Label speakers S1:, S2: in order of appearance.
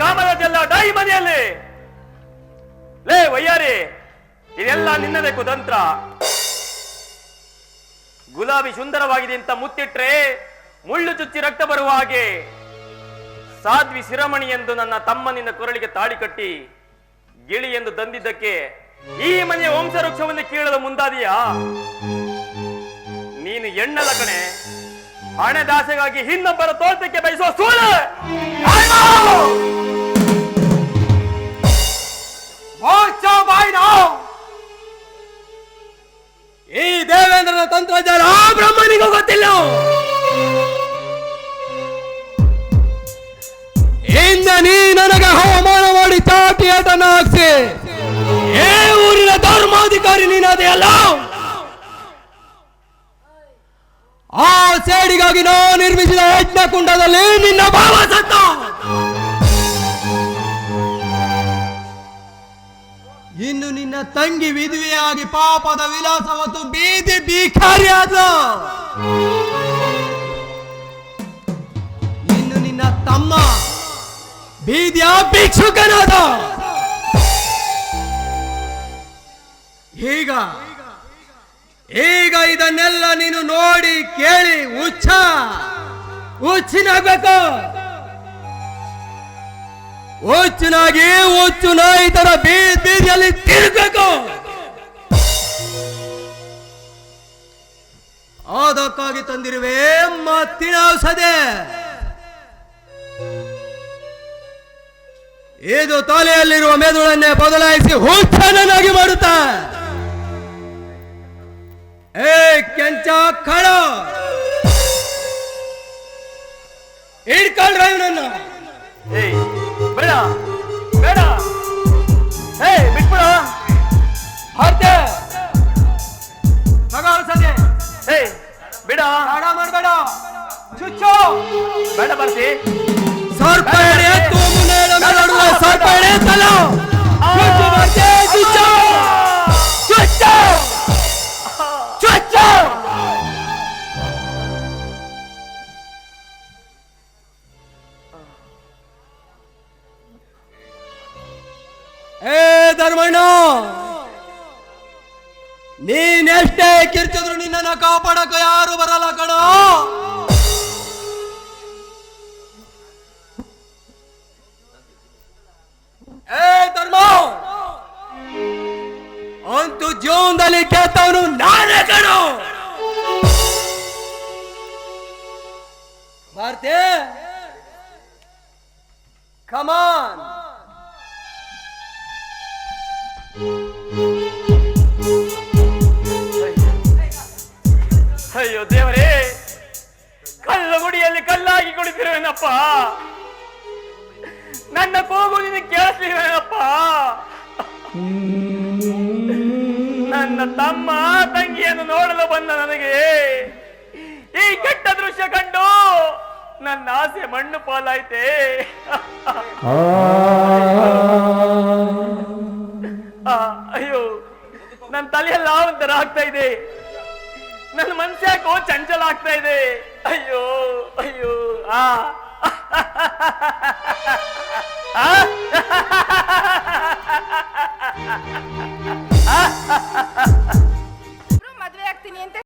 S1: ಕಾಮದ ಜಲ್ಲ ಡೈ ಮನೆಯಲ್ಲಿ. ಲೇ ವಯ್ಯಾರಿ, ಇದೆಲ್ಲ ನಿನ್ನದೇ ಕುತಂತ್ರ. ಗುಲಾಬಿ ಸುಂದರವಾಗಿದೆ ಅಂತ ಮುತ್ತಿಟ್ರೆ ಮುಳ್ಳು ಚುಚ್ಚಿ ರಕ್ತ ಬರುವ ಹಾಗೆ. ಸಾಧ್ವಿ ಶಿರಮಣಿ ಎಂದು ನನ್ನ ತಮ್ಮನಿಂದ ಕೊರಳಿಗೆ ತಾಳಿ ಕಟ್ಟಿ ಗಿಳಿ ಎಂದು ತಂದಿದ್ದಕ್ಕೆ ಈ ಮನೆಯ ವಂಶವೃಕ್ಷವನ್ನು ಕೇಳಲು ಮುಂದಾದಿಯಾ? ನೀನು ಎಣ್ಣಲ ಕಣೆ. ಹಣದಾಸೆಗಾಗಿ ಇನ್ನೊಬ್ಬರ ತೋಟಕ್ಕೆ ಬಯಸುವ ಸೂಳ!
S2: ಈ ದೇವೇಂದ್ರನ ತಂತ್ರಜ್ಞಾನ ಆ ಬ್ರಹ್ಮನಿಗೂ ಗೊತ್ತಿಲ್ಲ! ಇಂದ ನೀ ನನಗೆ ಹವಾಮಾನ ಮಾಡಿ ಚಾಟಿ ಆಟನ ಹಾಕ್ಸಿ ಏ ಊರಿನ ಧರ್ಮಾಧಿಕಾರಿ ನೀನದೆಯಲ್ಲ ಆ ಸೇಡಿಗಾಗಿ ನಾ ನಿರ್ಮಿಸಿದ ಯಜ್ಞ ಕುಂಡದಲ್ಲಿ ನಿನ್ನ ಭಾವ ಸತ್ತ. ಇನ್ನು ನಿನ್ನ ತಂಗಿ ವಿಧವೆಯಾಗಿ ಪಾಪದ ವಿಲಾಸ ಮತ್ತು ಬೀದಿ ಬೀಖಾರಿಯಾದ ಇನ್ನು ನಿನ್ನ ತಮ್ಮ ಬೀದಿಯ ಭಿಕ್ಷುಕನಾದ. ಈಗ ಈಗ ಇದನ್ನೆಲ್ಲ ನೀನು ನೋಡಿ ಕೇಳಿ ಹುಚ್ಚ. ಹುಚ್ಚಿನಾಗ್ಬೇಕು. ಹುಚ್ಚುನಾಗಿ ಹುಚ್ಚು ನಾಯಿ ತರ ಬೀದಿ ಬೀದಿಯಲ್ಲಿ ತಿರುಗಬೇಕು. ಅದಕ್ಕಾಗಿ ತಂದಿರುವೆ ಮತ್ತಿನ ಔಷಧಿ. ಇದು ತಲೆಯಲ್ಲಿರುವ ಮೆದುಳನ್ನೇ ಬದಲಾಯಿಸಿ ಹುಚ್ಚನನ್ನಾಗಿ ಮಾಡುತ್ತಾ. ಏ ಕೆಂಚ ಖಳ! ಹಿಡ್ಕೊಳ್ರ ಇವನನ್ನ
S1: ಏಯ್ ಬೇಡ ಬೇಡ. ಹೇ ಬಿಟ್ಬಿಡ.
S2: ಹರ್ತೆ ತಗೋ ಔಷಧಿ
S1: ಹೇ ಬಿಡ.
S2: ಹಾಡ ಮಾಡಬೇಡ. ಚುಚ್ಚು.
S1: ಬೇಡ ಬರ್ತಿ.
S2: ಸರ್ಪ ಎಡೆ ಎತ್ತು ಮುನ್ನೆ ನಡುವ ಏ ಧರ್ಮಣ್ಣ! ನೀನೆಷ್ಟೇ ಕಿರ್ಚಿದ್ರು ನಿನ್ನನ್ನು ಕಾಪಾಡಕ ಯಾರು ಬರಲ್ಲ ಕಣ! ಏ ಧರ್ಮ! ಅಂತೂ ಜೀವನದಲ್ಲಿ ಕೇತವನು ನಾನೇ ಕಣ! ಭಾರತೀಯ ಕಮಾನ್
S1: ಅಯ್ಯೋ ದೇವರೇ, ಕಲ್ಲ ಗುಡಿಯಲ್ಲಿ ಕಲ್ಲಾಗಿ ಕುಳಿತಿರುವೆನಪ್ಪ ನನ್ನ ಕೂಗು ನಿನ್ನ ಕೇಳಿಸಿರುವೆನಪ್ಪ ನನ್ನ ತಮ್ಮ ತಂಗಿಯನ್ನು ನೋಡಲು ಬಂದ ನನಗೆ, ಈ ಕೆಟ್ಟ ದೃಶ್ಯ ಕಂಡು ನನ್ನ ಆಸೆ ಮಣ್ಣು ಪಾಲಾಯ್ತೆ. ಇದೆ. ನನ್ನ ಮನ್ಸ್ಯಾಕೋ ಚಂಚಲ ಆಗ್ತಾ ಇದೆ. ಅಯ್ಯೋ ಅಯ್ಯೋ ಆ. ಆ?